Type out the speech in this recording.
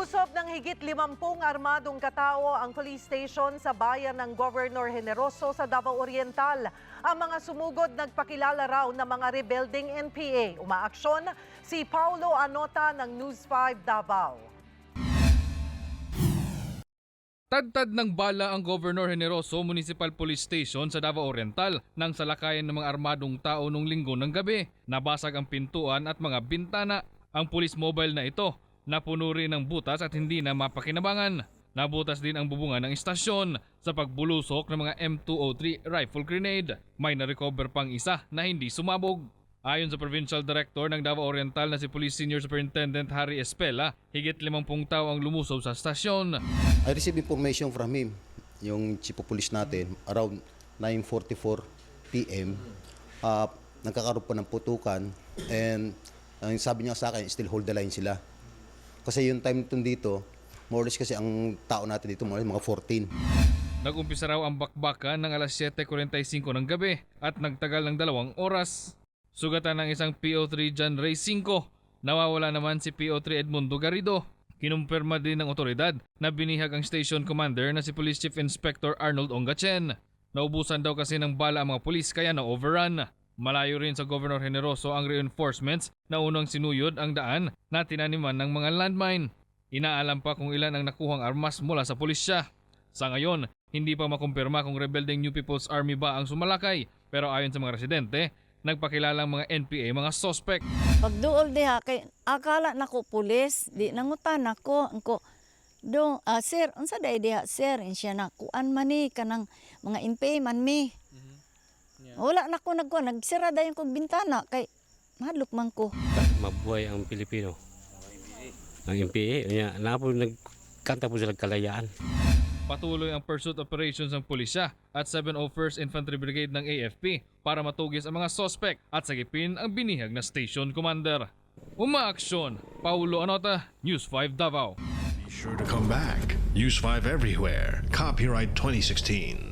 Nilusob ng higit 50 armadong katao ang police station sa bayan ng Governor Generoso sa Davao Oriental. Ang mga sumugod nagpakilala raw ng mga rebuilding NPA. Umaaksyon si Paulo Anota ng News 5 Davao. Tadtad ng bala ang Governor Generoso Municipal Police Station sa Davao Oriental nang salakayan ng mga armadong tao nung linggo ng gabi. Nabasag ang pintuan at mga bintana. Ang police mobile na ito napuno rin ng butas at hindi na mapakinabangan. Nabutas din ang bubungan ng istasyon sa pagbulusok ng mga M203 rifle grenade. May na-recover pang isa na hindi sumabog. Ayon sa Provincial Director ng Davao Oriental na si Police Senior Superintendent Harry Espela, higit 50 tao ang lumusob sa stasyon. I received information from him, yung chief of police natin, around 9.44 p.m. Uh, nagkakaroon po ng putukan and ang sabi niya sa akin, still hold the line sila. Kasi yung time nito dito, more or less kasi ang tao natin dito, more or less mga 14. Nag-umpisa raw ang bakbakan ng alas 7.45 ng gabi at nagtagal ng dalawang oras. Sugatan ng isang PO3 John Ray 5. Nawawala naman si PO3 Edmundo Garrido. Kinumpirma din ng otoridad na binihag ang station commander na si Police Chief Inspector Arnold Ongachen. Naubusan daw kasi ng bala ang mga pulis kaya na-overrun. Malayo rin sa Governor Generoso ang reinforcements na unang sinuyod ang daan na tinaniman ng mga landmine. Inaalam pa kung ilan ang nakuhang armas mula sa pulisya. Sa ngayon, hindi pa makumpirma kung rebelding New People's Army ba ang sumalakay pero ayon sa mga residente, nagpakilala ang mga NPA mga suspect. Pag duol diha kay akala nako pulis, di nangutan ako angko do ah, sir unsa day diha sir insya na kuan man ni kanang mga inpay man mi. Wala na ko nagkuan nagsira dayon kog bintana kay mahadlok man ko. mabuhay ang Pilipino. Ang MPA, niya, na po nagkanta po sila kalayaan. Patuloy ang pursuit operations ng pulisya at 701st Infantry Brigade ng AFP para matugis ang mga suspect at sagipin ang binihag na station commander. Umaaksyon, Paulo Anota, News 5 Davao. Be sure to come back. Use 5 everywhere. Copyright 2016.